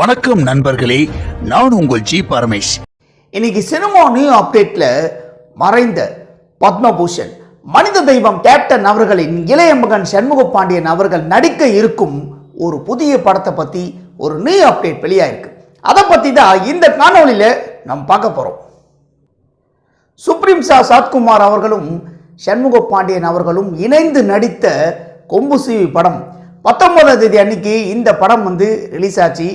வணக்கம் நண்பர்களே நான் உங்கள் ஜி பரமேஷ். இன்னைக்கு சினிமா நியூ அப்டேட்ல மறைந்த பத்மபூஷன் மனித தெய்வம் கேப்டன் அவர்களின் இளைய மகன் சண்முக பாண்டியன் அவர்கள் நடிக்க இருக்கும் ஒரு புதிய படத்தை பத்தி ஒரு நியூ அப்டேட் வெளியாயிருக்கு. அதை பத்தி தான் இந்த காணொளியில நம்ம பார்க்க போறோம். சுப்ரீம் சா சாத்குமார் அவர்களும் சண்முக பாண்டியன் அவர்களும் இணைந்து நடித்த கொம்பு சீவி படம் பத்தொன்பதாம் தேதி அன்னைக்கு இந்த படம் வந்து ரிலீஸ் ஆச்சு.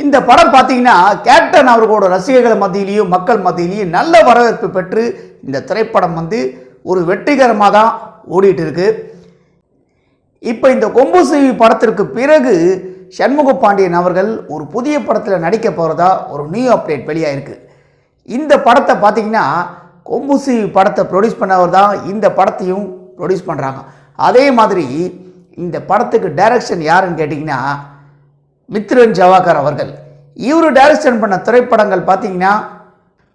இந்த படம் பார்த்தீங்கன்னா கேப்டன் அவர்களோட ரசிகர்கள் மத்தியிலையும் மக்கள் மத்தியிலையும் நல்ல வரவேற்பு பெற்று இந்த திரைப்படம் வந்து ஒரு வெற்றிகரமாக தான் ஓடிட்டு இருக்கு. இப்போ இந்த கொம்பு சீவி படத்திற்கு பிறகு சண்முக பாண்டியன் அவர்கள் ஒரு புதிய படத்தில் நடிக்க போகிறதா ஒரு நியூ அப்டேட் வெளியாகிருக்கு இந்த படத்தை பார்த்தீங்கன்னா கொம்பு சீவி படத்தை ப்ரொடியூஸ் பண்ணவர் தான் இந்த படத்தையும் ப்ரொடியூஸ் பண்ணுறாங்க அதே மாதிரி இந்த படத்துக்கு டைரக்ஷன் யாருன்னு கேட்டிங்கன்னா மித்ரன் ஜவாகர் அவர்கள். இவர் டைரக்ஷன் பண்ண திரைப்படங்கள் பார்த்தீங்கன்னா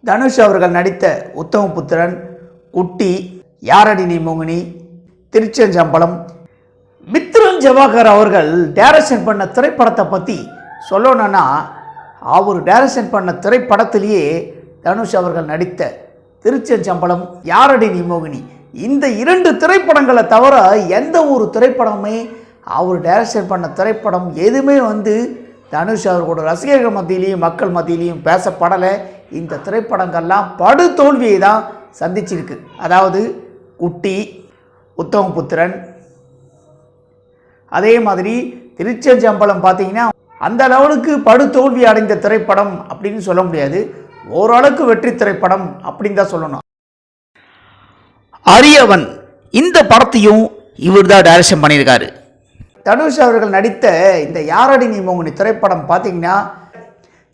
தனுஷ் அவர்கள் நடித்த உத்தம புத்திரன் குட்டி யாரடி நீ மோகினி திருச்செஞ்சம்பலம் மித்ரன் ஜவாகர் அவர்கள் டைரக்ஷன் பண்ண திரைப்படத்தை பற்றி சொல்லணும்னா அவர் டைரக்ஷன் பண்ண திரைப்படத்திலேயே தனுஷ் அவர்கள் நடித்த திருச்செஞ்சம்பலம் யாரடி நீ மோகினி. இந்த இரண்டு திரைப்படங்களை தவிர எந்த ஒரு திரைப்படமே அவர் டைரக்ஷன் பண்ண திரைப்படம் எதுவுமே வந்து தனுஷ் அவர்களோட ரசிகர்கள் மத்தியிலையும் மக்கள் மத்தியிலையும் பேசப்படலை. இந்த திரைப்படங்கள்லாம் படு தோல்வியை தான் சந்திச்சிருக்கு. அதாவது குட்டி உத்தம புத்திரன் அதே மாதிரி திருச்செஞ்சம்பலம் பார்த்தீங்கன்னா அந்த லெவலுக்கு படு தோல்வி அடைந்த திரைப்படம் அப்படின்னு சொல்ல முடியாது. ஓரளவுக்கு வெற்றி திரைப்படம் அப்படின்னு தான் சொல்லணும். அரியவன் இந்த படத்தையும் இவர் தான் டைரக்ஷன் பண்ணியிருக்காரு. தனுஷ் அவர்கள் நடித்த இந்த யாரடி நீ மோகினி திரைப்படம் பார்த்தீங்கன்னா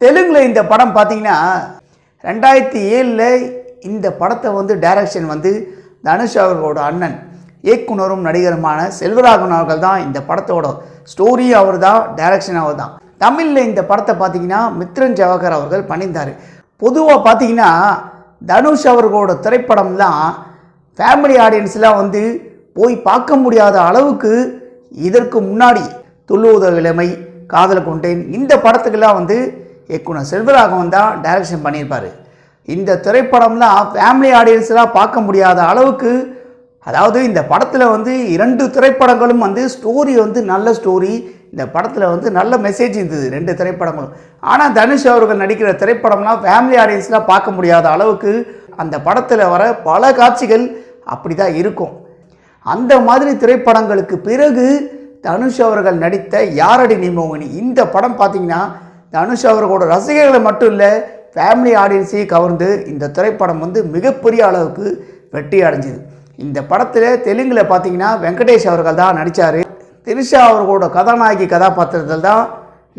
தெலுங்கில் இந்த படம் பார்த்தீங்கன்னா ரெண்டாயிரத்தி ஏழில் இந்த படத்தை வந்து டைரக்ஷன் வந்து தனுஷ் அவர்களோட அண்ணன் இயக்குனரும் நடிகருமான செல்வராகவன் அவர்கள் தான் இந்த படத்தோட ஸ்டோரி அவர் தான் டைரக்ஷன் அவர் தான் தமிழில் இந்த படத்தை பார்த்தீங்கன்னா மித்ரன் ஜவஹர் அவர்கள் பண்ணியிருந்தார். பொதுவாக பார்த்தீங்கன்னா தனுஷ் அவர்களோட திரைப்படம்லாம் ஃபேமிலி ஆடியன்ஸ்லாம் வந்து போய் பார்க்க முடியாத அளவுக்கு இதற்கு முன்னாடி துள்ளுவத இளமை காதல் கொண்டேன். இந்த படத்துக்கெல்லாம் வந்து இயக்குனர் செல்வராகவன் தான் டைரக்ஷன் பண்ணியிருப்பார். இந்த திரைப்படம்லாம் ஃபேமிலி ஆடியன்ஸ்லாம் பார்க்க முடியாத அளவுக்கு அதாவது இந்த படத்தில் வந்து இரண்டு திரைப்படங்களும் வந்து ஸ்டோரி வந்து நல்ல ஸ்டோரி இந்த படத்தில் வந்து நல்ல மெசேஜ் இருந்தது ரெண்டு திரைப்படங்களும். ஆனால் தனுஷ் அவர்கள் நடிக்கிற திரைப்படம்லாம் ஃபேமிலி ஆடியன்ஸ்லாம் பார்க்க முடியாத அளவுக்கு அந்த படத்தில் வர பல காட்சிகள் அப்படி தான் இருக்கும். அந்த மாதிரி திரைப்படங்களுக்கு பிறகு தனுஷ் அவர்கள் நடித்த யாரடி நிமோகினி? இந்த படம் பார்த்தீங்கன்னா தனுஷ் அவர்களோட ரசிகர்களை மட்டும் இல்லை ஃபேமிலி ஆடியன்ஸையும் கவர்ந்து இந்த திரைப்படம் வந்து மிகப்பெரிய அளவுக்கு வெற்றி அடைஞ்சிது. இந்த படத்தில் தெலுங்கில் பார்த்தீங்கன்னா வெங்கடேஷ் அவர்கள் தான் நடித்தார் திரிஷா அவர்களோட கதாநாயகி கதாபாத்திரத்தில் தான்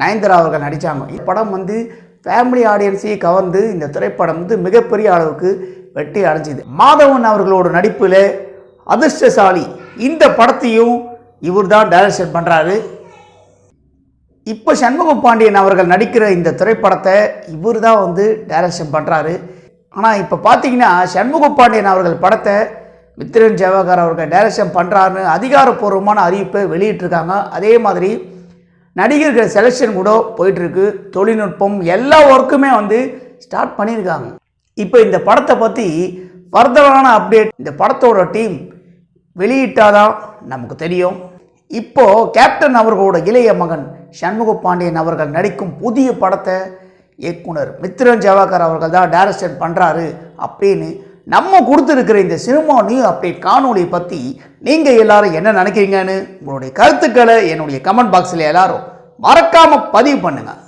நயன்தரா அவர்கள் நடித்தாங்க இந்த படம் வந்து ஃபேமிலி ஆடியன்ஸையும் கவர்ந்து இந்த திரைப்படம் வந்து மிகப்பெரிய அளவுக்கு வெற்றி அடைஞ்சிது. மாதவன் அவர்களோட நடிப்பில் அதிர்ஷ்டசாலி. இந்த படத்தையும் இவர் தான் டைரக்ஷன் பண்ணுறாரு இப்போ சண்முக பாண்டியன் அவர்கள் நடிக்கிற இந்த திரைப்படத்தை இவர் தான் வந்து டைரக்ஷன் பண்ணுறாரு ஆனால் இப்போ பார்த்தீங்கன்னா சண்முக பாண்டியன் அவர்கள் படத்தை மித்திரன் ஜவஹர் அவர்கள் டைரக்ஷன் பண்ணுறாருன்னு அதிகாரப்பூர்வமான அறிவிப்பை வெளியிட்டிருக்காங்க. அதே மாதிரி நடிகர்கள் செலெக்ஷன் கூட போயிட்டுருக்கு. தொழில்நுட்பம் எல்லா ஒர்க்குமே வந்து ஸ்டார்ட் பண்ணியிருக்காங்க. இப்போ இந்த படத்தை பற்றி ஃபர்தரான அப்டேட் இந்த படத்தோட டீம் வெளியிட்டாதான் நமக்கு தெரியும். இப்போ கேப்டன் அவர்களோட இளைய மகன் சண்முக பாண்டியன் அவர்கள் நடிக்கும் புதிய படத்தை இயக்குனர் மித்ரன் ஜவாகர் அவர்கள் தான் டைரக்ஷன் பண்ணுறாரு அப்படின்னு நம்ம கொடுத்துருக்கிற இந்த சினிமா நியூ அப்டேட் காணொலியை பற்றி நீங்கள் எல்லாரும் என்ன நினைக்கிறீங்கன்னு உங்களுடைய கருத்துக்களை என்னுடைய கமெண்ட் பாக்ஸில் எல்லாரும் மறக்காமல் பதிவு பண்ணுங்கள்